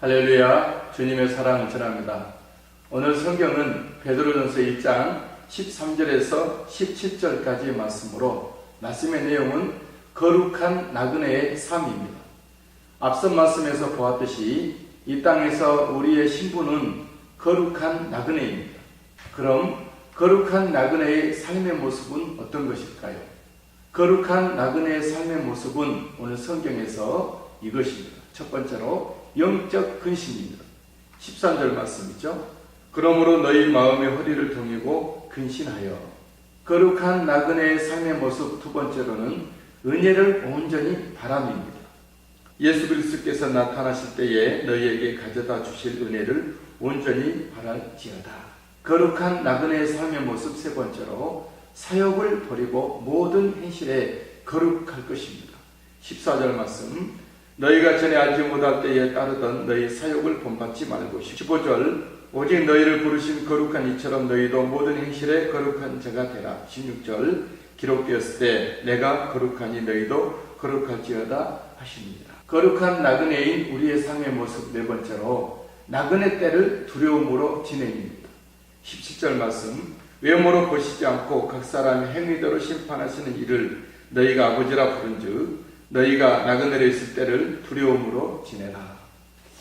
할렐루야, 주님의 사랑을 전합니다. 오늘 성경은 베드로전서 1장 13절에서 17절까지의 말씀으로 말씀의 내용은 거룩한 나그네의 삶입니다. 앞선 말씀에서 보았듯이 이 땅에서 우리의 신분은 거룩한 나그네입니다. 그럼 거룩한 나그네의 삶의 모습은 어떤 것일까요? 거룩한 나그네의 삶의 모습은 오늘 성경에서 이것입니다. 첫 번째로 영적 근신입니다. 13절 말씀이죠. 그러므로 너희 마음의 허리를 동이고 근신하여 거룩한 나그네의 삶의 모습 두 번째로는 은혜를 온전히 바람입니다. 예수 그리스도께서 나타나실 때에 너희에게 가져다 주실 은혜를 온전히 바랄지어다. 거룩한 나그네의 삶의 모습 세 번째로 사욕을 버리고 모든 행실에 거룩할 것입니다. 14절 말씀 너희가 전에 알지 못할 때에 따르던 너희 사욕을 본받지 말고 15절 오직 너희를 부르신 거룩한 이처럼 너희도 모든 행실에 거룩한 자가 되라 16절 기록되었을 때 내가 거룩하니 너희도 거룩할지어다 하십니다. 거룩한 나그네인 우리의 삶의 모습 네 번째로 나그네 때를 두려움으로 지내입니다. 17절 말씀 외모로 보시지 않고 각 사람의 행위대로 심판하시는 이를 너희가 아버지라 부른즉 너희가 나그네로 있을 때를 두려움으로 지내라.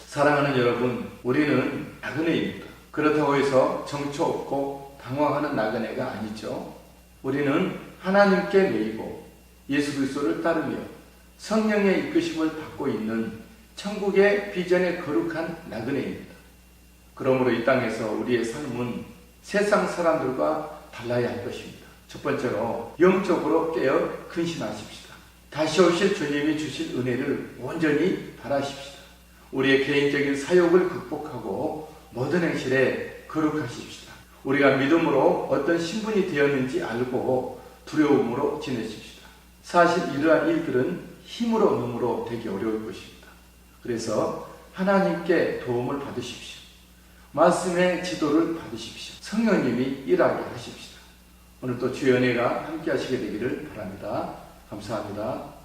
사랑하는 여러분, 우리는 나그네입니다. 그렇다고 해서 정처 없고 당황하는 나그네가 아니죠. 우리는 하나님께 매이고 예수 그리스도를 따르며 성령의 이끄심을 받고 있는 천국의 비전의 거룩한 나그네입니다. 그러므로 이 땅에서 우리의 삶은 세상 사람들과 달라야 할 것입니다. 첫 번째로 영적으로 깨어 근신하십시다. 다시 오실 주님이 주실 은혜를 온전히 바라십시다. 우리의 개인적인 사욕을 극복하고 모든 행실에 거룩하십시다. 우리가 믿음으로 어떤 신분이 되었는지 알고 두려움으로 지내십시다. 사실 이러한 일들은 힘으로 능으로 되기 어려울 것입니다. 그래서 하나님께 도움을 받으십시오. 말씀의 지도를 받으십시오. 성령님이 일하게 하십시다. 오늘 또 주연회가 함께 하시게 되기를 바랍니다. 감사합니다.